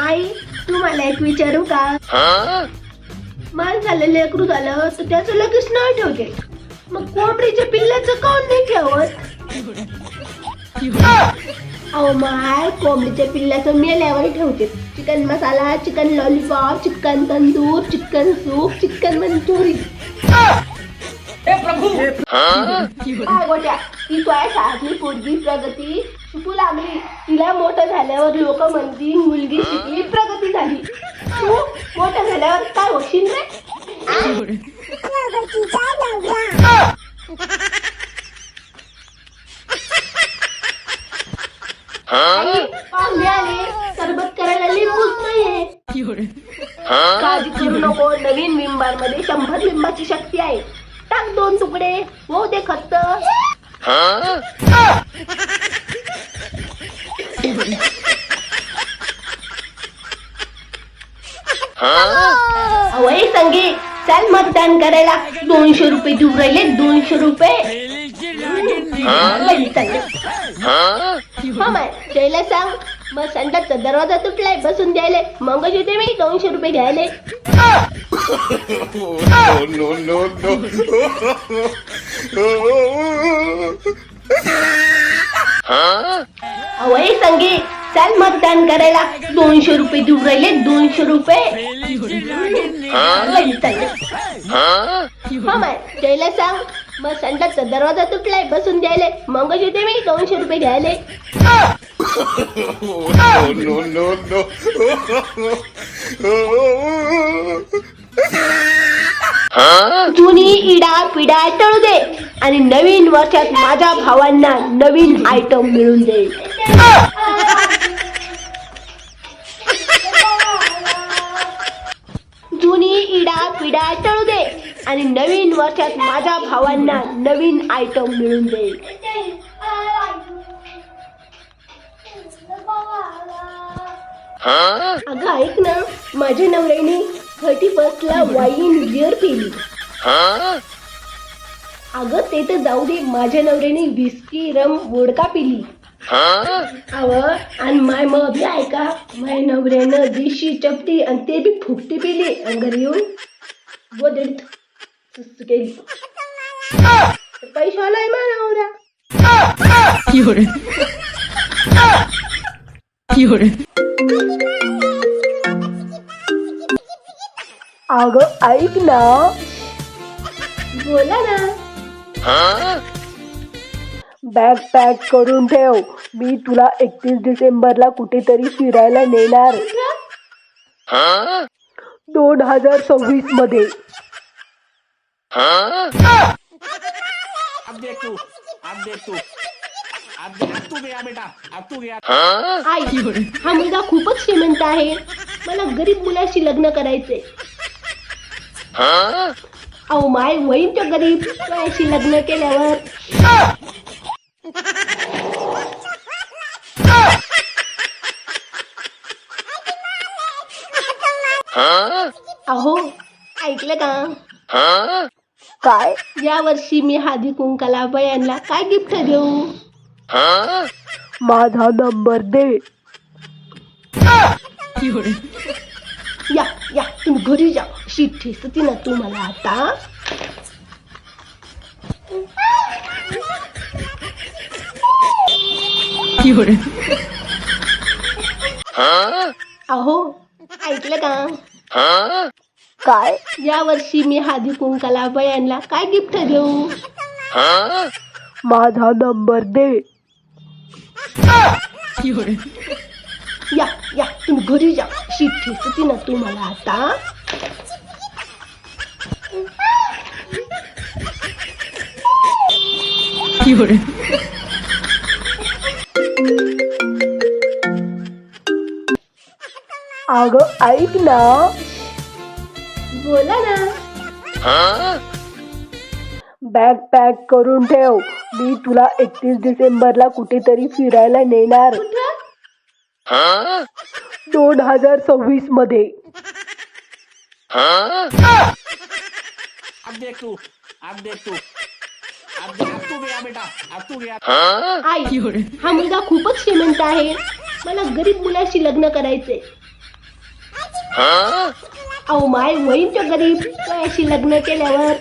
आई तू मला एक विचारू का? माणसाला लेकरू झालं तर त्याचं लगेच नाव ठेवते. मग कोंबडीच्या पिल्लाचं काऊन नाही ठेवत? अहो माय कोंबडीच्या पिल्लाचं मेल्यावर ठेवते. Chicken masala chicken lollipop chicken tandoor chicken soup chicken manchurian. काय गोट्या? ती तुझ्या शाळेतली पोरगी प्रगती. शिकू लागली. तिला मोठं झाल्यावर लोक म्हणतील मुलगी शिकली प्रगती झाली. तू मोठं झाल्यावर काय होशील रे? पाहुणे आले. सरबत करायला लिंबूच नाहीये. काळजी करू नको. नवीन विंबारमध्ये शंभर लिंबाची शक्ती आहे. टाक दोन तुकडे. हो ते खत अवय संगी चल मतदान करायला. दोनशे रुपये देऊ राहिले दोनशे रुपये. हा त्याला सांग मग संडासचा दरवाजा तुटलाय बसून द्यायले. मग येते मी दोनशे रुपये घ्यायले. no, no, no, no. अवय संगी। चल मतदान करायला दोनशे रुपये देऊ राहिले दोनशे रुपये. त्याला सांग मग संडासचा दरवाजा तुटलाय बसून द्यायले मग येते मी दोनशे रुपये घ्यायले. जुनी इडा पिडा टळू दे. आणि नवीन वर्षात माझ्या भावांना नवीन आयटम मिळून दे जुनी इडा पिडा टळू दे आणि नवीन वर्षात माझ्या भावांना नवीन आयटम मिळून दे अगं ऐक ना माझ्या नवऱ्याने थर्टी फर्स्टला वाईन बिअर पिली अगं ते तर जाऊ दे माझ्या नवऱ्याने विस्की रम वोडका पिली. अव आणि माय मग बी ऐका माय नवऱ्यानं दिशी चपटी आणि ते बी फुकटी पिली. आणि घरी येऊन गोदडीत सुस्त केली. पैसा आलाय मा नवरा. अगं ऐक ना. बोला ना. बॅग पॅक करून ठेव. मी तुला एकतीस डिसेंबरला कुठेतरी फिरायला नेणार. दोन हजार सव्वीसमध्ये. अब देख तू अब देख तू. अब देख अब तू गया बेटा अब तू गया. आई हा मुलगा खूपच श्रीमंत आहे. मला गरीब मुलाशी लग्न करायचे अहो माय वहीन तर गरीब वयाशी लग्न केल्यावर. अहो ऐकलं का? काय? या वर्षी मी हादी कुंकाला बयांना काय गिफ्ट देऊ? माझा नंबर दे. या या तुम्ही घरी जा. शीट ठेचती ना तुम्हाला आता. अहो ऐकलं का? काय? या वर्षी मी हादी कुंकाला बयांना काय गिफ्ट देऊ? माझा नंबर दे. या या तुम्ही घरी जा. शीट ठेचती ना तुम्हाला आता. अगं ऐक ना. बोला ना. बॅग पॅक करून ठेव. मी तुला एकतीस डिसेंबरला कुठेतरी फिरायला नेणार. दोन हजार सव्वीसमध्ये. अब देख तू. अब देख तू. अब देख अब तू गया बेटा. अब तू गया. आई हा मुलगा खूपच श्रीमंत आहे. मला गरीब मुलाशी लग्न करायचे अहो माय वहीनच्या गरीब वयाशी लग्न केल्यावर